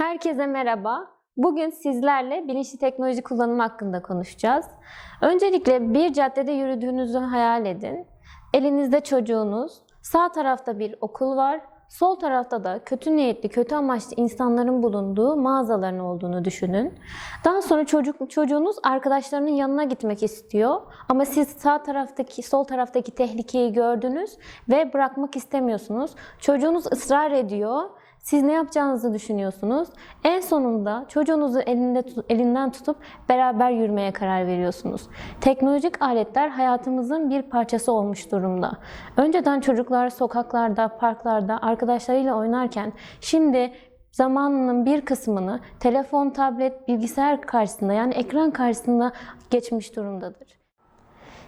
Herkese merhaba. Bugün sizlerle bilinçli teknoloji kullanımı hakkında konuşacağız. Öncelikle bir caddede yürüdüğünüzü hayal edin. Elinizde çocuğunuz, sağ tarafta bir okul var, sol tarafta da kötü niyetli, kötü amaçlı insanların bulunduğu mağazaların olduğunu düşünün. Daha sonra çocuk çocuğunuz arkadaşlarının yanına gitmek istiyor ama siz sağ taraftaki, sol taraftaki tehlikeyi gördünüz ve bırakmak istemiyorsunuz. Çocuğunuz ısrar ediyor. Siz ne yapacağınızı düşünüyorsunuz. En sonunda çocuğunuzu elinde elinden tutup beraber yürümeye karar veriyorsunuz. Teknolojik aletler hayatımızın bir parçası olmuş durumda. Önceden çocuklar sokaklarda, parklarda arkadaşlarıyla oynarken şimdi zamanının bir kısmını telefon, tablet, bilgisayar karşısında yani ekran karşısında geçmiş durumdadır.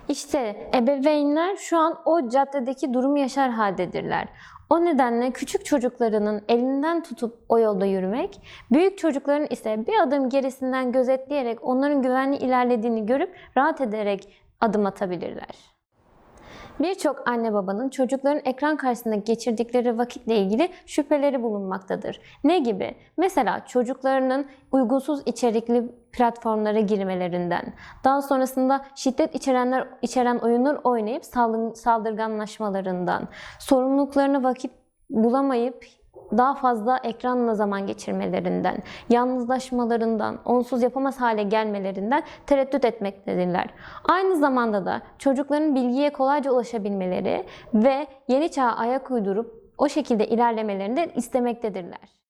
İşte ebeveynler şu an o caddedeki durumu yaşar haldedirler. O nedenle küçük çocuklarının elinden tutup o yolda yürümek, büyük çocukların ise bir adım gerisinden gözetleyerek onların güvenli ilerlediğini görüp rahat ederek adım atabilirler. Birçok anne babanın çocukların ekran karşısında geçirdikleri vakitle ilgili şüpheleri bulunmaktadır. Ne gibi? Mesela çocuklarının uygunsuz içerikli platformlara girmelerinden, daha sonrasında şiddet içerenler içeren oyunlar oynayıp saldırgan- saldırganlaşmalarından, sorumluluklarını vakit bulamayıp daha fazla ekranla zaman geçirmelerinden, yalnızlaşmalarından, onsuz yapamaz hale gelmelerinden tereddüt etmektedirler. Aynı zamanda da çocukların bilgiye kolayca ulaşabilmeleri ve yeni çağa ayak uydurup o şekilde ilerlemelerini de istemektedirler.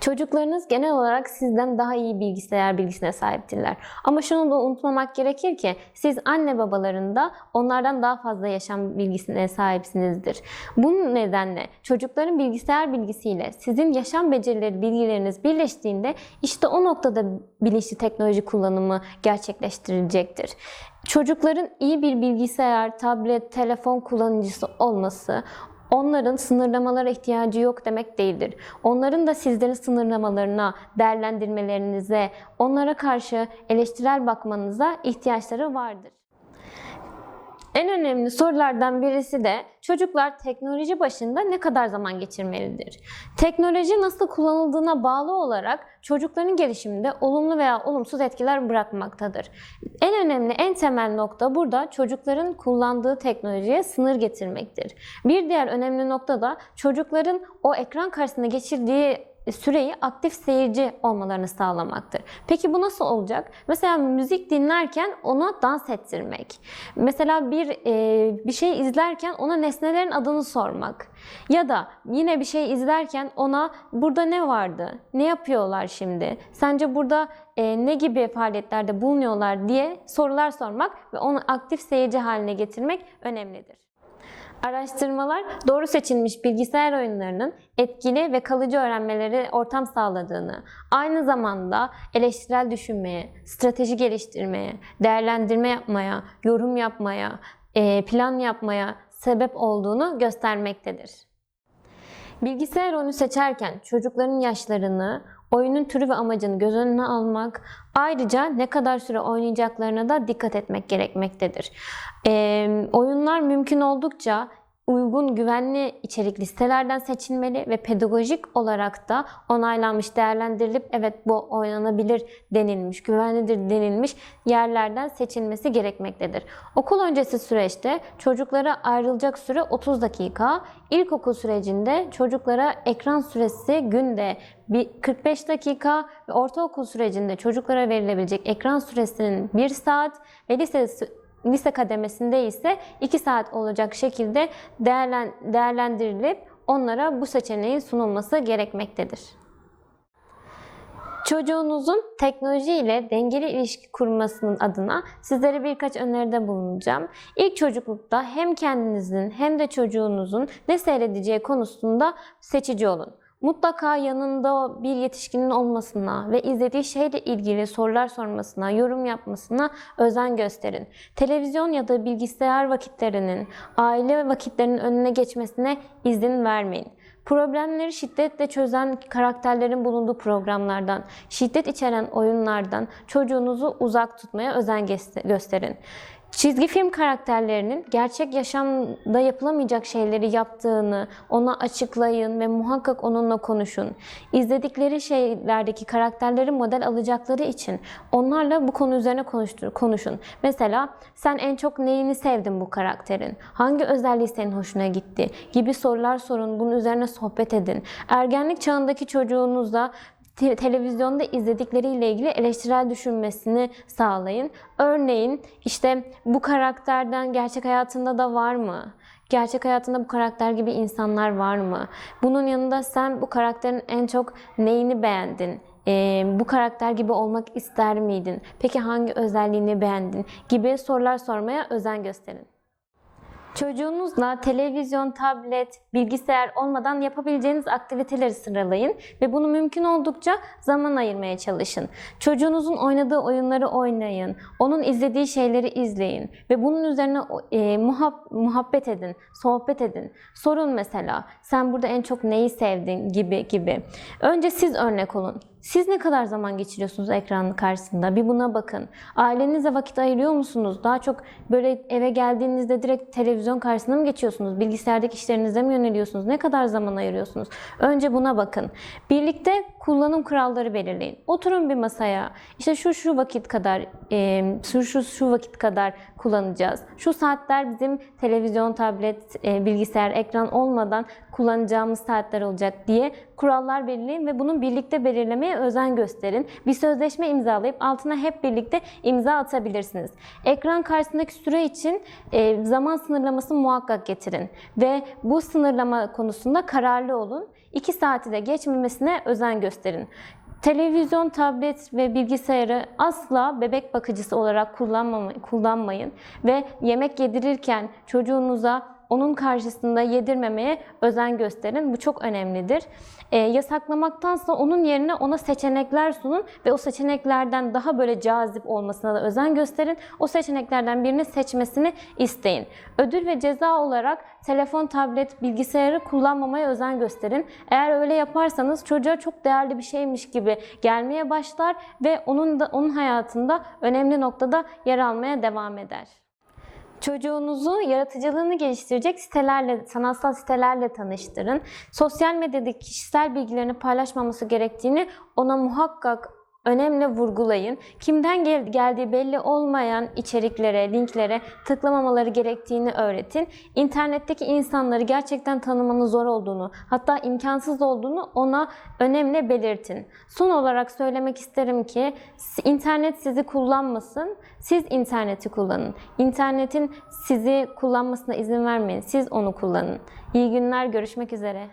Çocuklarınız genel olarak sizden daha iyi bilgisayar bilgisine sahiptirler. Ama şunu da unutmamak gerekir ki siz anne babalarında onlardan daha fazla yaşam bilgisine sahipsinizdir. Bunun nedenle çocukların bilgisayar bilgisiyle sizin yaşam becerileri bilgileriniz birleştiğinde işte o noktada bilinçli teknoloji kullanımı gerçekleştirilecektir. Çocukların iyi bir bilgisayar, tablet, telefon kullanıcısı olması onların sınırlamalara ihtiyacı yok demek değildir. Onların da sizlerin sınırlamalarına, değerlendirmelerinize, onlara karşı eleştirel bakmanıza ihtiyaçları vardır. En önemli sorulardan birisi de çocuklar teknoloji başında ne kadar zaman geçirmelidir? Teknoloji nasıl kullanıldığına bağlı olarak çocukların gelişiminde olumlu veya olumsuz etkiler bırakmaktadır. En önemli, en temel nokta burada çocukların kullandığı teknolojiye sınır getirmektir. Bir diğer önemli nokta da çocukların o ekran karşısında geçirdiği süreyi aktif seyirci olmalarını sağlamaktır. Peki bu nasıl olacak? Mesela müzik dinlerken ona dans ettirmek. Mesela bir e, bir şey izlerken ona nesnelerin adını sormak. Ya da yine bir şey izlerken ona burada ne vardı? Ne yapıyorlar şimdi? Sence burada e, ne gibi faaliyetlerde bulunuyorlar diye sorular sormak ve onu aktif seyirci haline getirmek önemlidir. Araştırmalar doğru seçilmiş bilgisayar oyunlarının etkili ve kalıcı öğrenmeleri ortam sağladığını, aynı zamanda eleştirel düşünmeye, strateji geliştirmeye, değerlendirme yapmaya, yorum yapmaya, plan yapmaya sebep olduğunu göstermektedir. Bilgisayar oyunu seçerken çocukların yaşlarını, oyunun türü ve amacını göz önüne almak, ayrıca ne kadar süre oynayacaklarına da dikkat etmek gerekmektedir. Ee, oyunlar mümkün oldukça uygun, güvenli içerikli sitelerden seçilmeli ve pedagojik olarak da onaylanmış, değerlendirilip evet bu oynanabilir denilmiş, güvenlidir denilmiş yerlerden seçilmesi gerekmektedir. Okul öncesi süreçte çocuklara ayrılacak süre 30 dakika, ilkokul sürecinde çocuklara ekran süresi günde bir 45 dakika ve ortaokul sürecinde çocuklara verilebilecek ekran süresinin 1 saat ve lise lise kademesinde ise 2 saat olacak şekilde değerlen, değerlendirilip onlara bu seçeneğin sunulması gerekmektedir. Çocuğunuzun teknoloji ile dengeli ilişki kurmasının adına sizlere birkaç öneride bulunacağım. İlk çocuklukta hem kendinizin hem de çocuğunuzun ne seyredeceği konusunda seçici olun. Mutlaka yanında bir yetişkinin olmasına ve izlediği şeyle ilgili sorular sormasına, yorum yapmasına özen gösterin. Televizyon ya da bilgisayar vakitlerinin, aile vakitlerinin önüne geçmesine izin vermeyin. Problemleri şiddetle çözen karakterlerin bulunduğu programlardan, şiddet içeren oyunlardan çocuğunuzu uzak tutmaya özen gösterin. Çizgi film karakterlerinin gerçek yaşamda yapılamayacak şeyleri yaptığını ona açıklayın ve muhakkak onunla konuşun. İzledikleri şeylerdeki karakterleri model alacakları için onlarla bu konu üzerine konuştur, konuşun. Mesela sen en çok neyini sevdin bu karakterin? Hangi özelliği senin hoşuna gitti? Gibi sorular sorun. Bunun üzerine sohbet edin. Ergenlik çağındaki çocuğunuza te- televizyonda izledikleriyle ilgili eleştirel düşünmesini sağlayın. Örneğin işte bu karakterden gerçek hayatında da var mı? Gerçek hayatında bu karakter gibi insanlar var mı? Bunun yanında sen bu karakterin en çok neyini beğendin? Ee, bu karakter gibi olmak ister miydin? Peki hangi özelliğini beğendin? Gibi sorular sormaya özen gösterin. Çocuğunuzla televizyon, tablet, bilgisayar olmadan yapabileceğiniz aktiviteleri sıralayın ve bunu mümkün oldukça zaman ayırmaya çalışın. Çocuğunuzun oynadığı oyunları oynayın, onun izlediği şeyleri izleyin ve bunun üzerine e, muhab- muhabbet edin, sohbet edin. Sorun mesela, sen burada en çok neyi sevdin gibi gibi. Önce siz örnek olun. Siz ne kadar zaman geçiriyorsunuz ekranın karşısında? Bir buna bakın. Ailenize vakit ayırıyor musunuz? Daha çok böyle eve geldiğinizde direkt televizyon karşısında mı geçiyorsunuz? Bilgisayardaki işlerinize mi yöneliyorsunuz? Ne kadar zaman ayırıyorsunuz? Önce buna bakın. Birlikte kullanım kuralları belirleyin. Oturun bir masaya. İşte şu şu vakit kadar, şu şu şu vakit kadar kullanacağız. Şu saatler bizim televizyon, tablet, bilgisayar, ekran olmadan kullanacağımız saatler olacak diye kurallar belirleyin ve bunu birlikte belirlemeye özen gösterin. Bir sözleşme imzalayıp altına hep birlikte imza atabilirsiniz. Ekran karşısındaki süre için e, zaman sınırlaması muhakkak getirin ve bu sınırlama konusunda kararlı olun. 2 saati de geçmemesine özen gösterin. Televizyon, tablet ve bilgisayarı asla bebek bakıcısı olarak kullanmayın ve yemek yedirirken çocuğunuza onun karşısında yedirmemeye özen gösterin. Bu çok önemlidir. Ee, yasaklamaktansa onun yerine ona seçenekler sunun ve o seçeneklerden daha böyle cazip olmasına da özen gösterin. O seçeneklerden birini seçmesini isteyin. Ödül ve ceza olarak telefon, tablet, bilgisayarı kullanmamaya özen gösterin. Eğer öyle yaparsanız çocuğa çok değerli bir şeymiş gibi gelmeye başlar ve onun da onun hayatında önemli noktada yer almaya devam eder. Çocuğunuzu yaratıcılığını geliştirecek sitelerle, sanatsal sitelerle tanıştırın. Sosyal medyada kişisel bilgilerini paylaşmaması gerektiğini ona muhakkak önemli vurgulayın. Kimden gel- geldiği belli olmayan içeriklere, linklere tıklamamaları gerektiğini öğretin. İnternetteki insanları gerçekten tanımanın zor olduğunu, hatta imkansız olduğunu ona önemli belirtin. Son olarak söylemek isterim ki internet sizi kullanmasın, siz interneti kullanın. İnternetin sizi kullanmasına izin vermeyin, siz onu kullanın. İyi günler, görüşmek üzere.